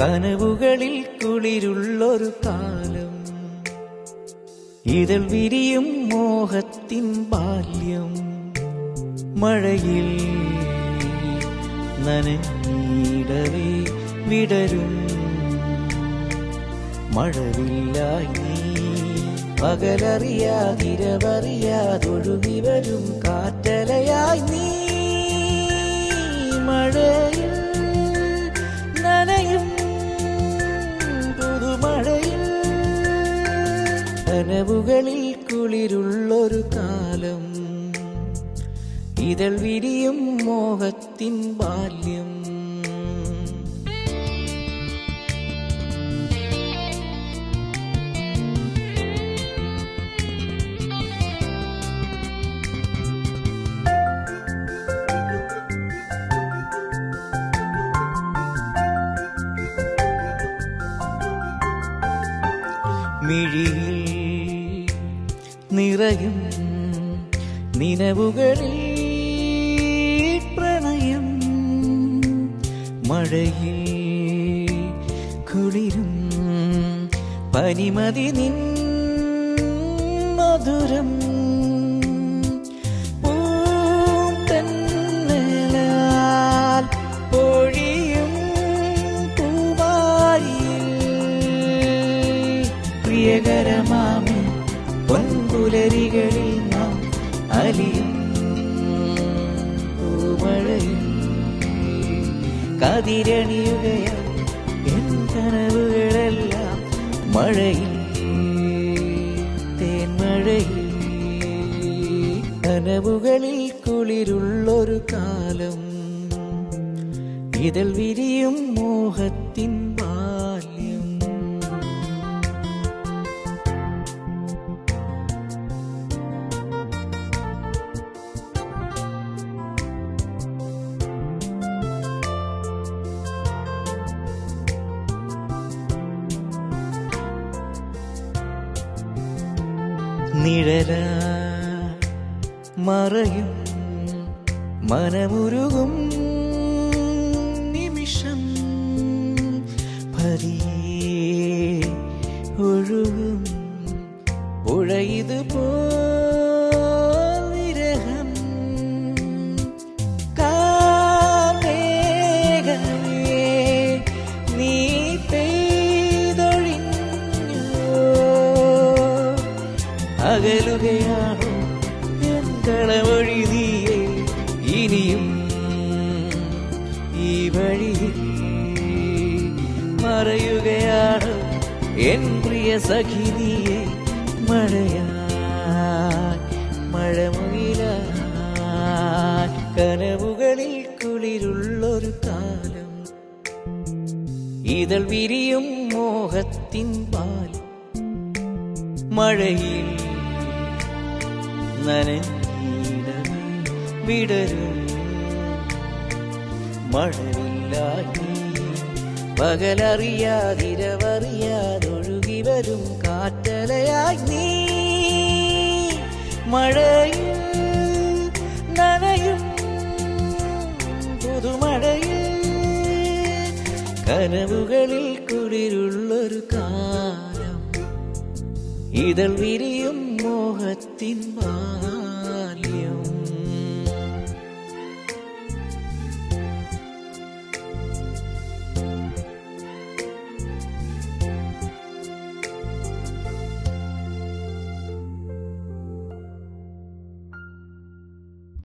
കനവുകളിൽ കുളിരുള്ളൊരു കാലം. ഇതൾ വിരിയും മോഹത്തിൻ ബാല്യം. മഴയിൽ നനഞ്ഞിടവേ വിടരും. മഴവില്ലായി പകലറിയാതിരവറിയാതൊഴുകി വരും കാറ്റലയായി നീ. മഴയിൽ കനവുകളിൽ കുളിരുള്ളൊരു കാലം. ഇതൾ വിരിയും മോഹത്തിൻ ബാല്യം. മിഴിയിൽ നിറയും നിലവുകളിൽ പ്രണയം മഴയിൽ കുളിരും പനിമതി നിൻ മധുരം പ്രിയകരമാമി. പൊൻപുലരികളിൽ നാം അലിയും പൂമഴയിൽ. കതിരണിയുകയാൽ എൻ കനവുകളെല്ലാം മഴയിൽ തേൻമഴയിൽ. കനവുകളിൽ കുളിരുള്ളൊരു കാലം ഇതൾ വിരിയും മോഹത്തിൻ ബാല്യം. നിഴല മറയും മനമുരുകും നിമിഷം പതിയെ ഒഴുകും പുഴയിത് ഇനിയും ഈ മറയുകയാണ്. എൻ പ്രിയ കനവുകളിൽ കുളിരുള്ളൊരു കാലം. വിരിയും മോഹത്തിൻ മഴയിൽ വിടരും പകലറിയാതിരവറിയാതൊഴുകി വരും കാറ്റലയായി നീ. നനയും പുതുമഴയിൽ കനവുകളിൽ കുളിരുള്ളൊരു കാലം. ഇതൾ വിരിയും മോഹത്തിൻ ബാല്യം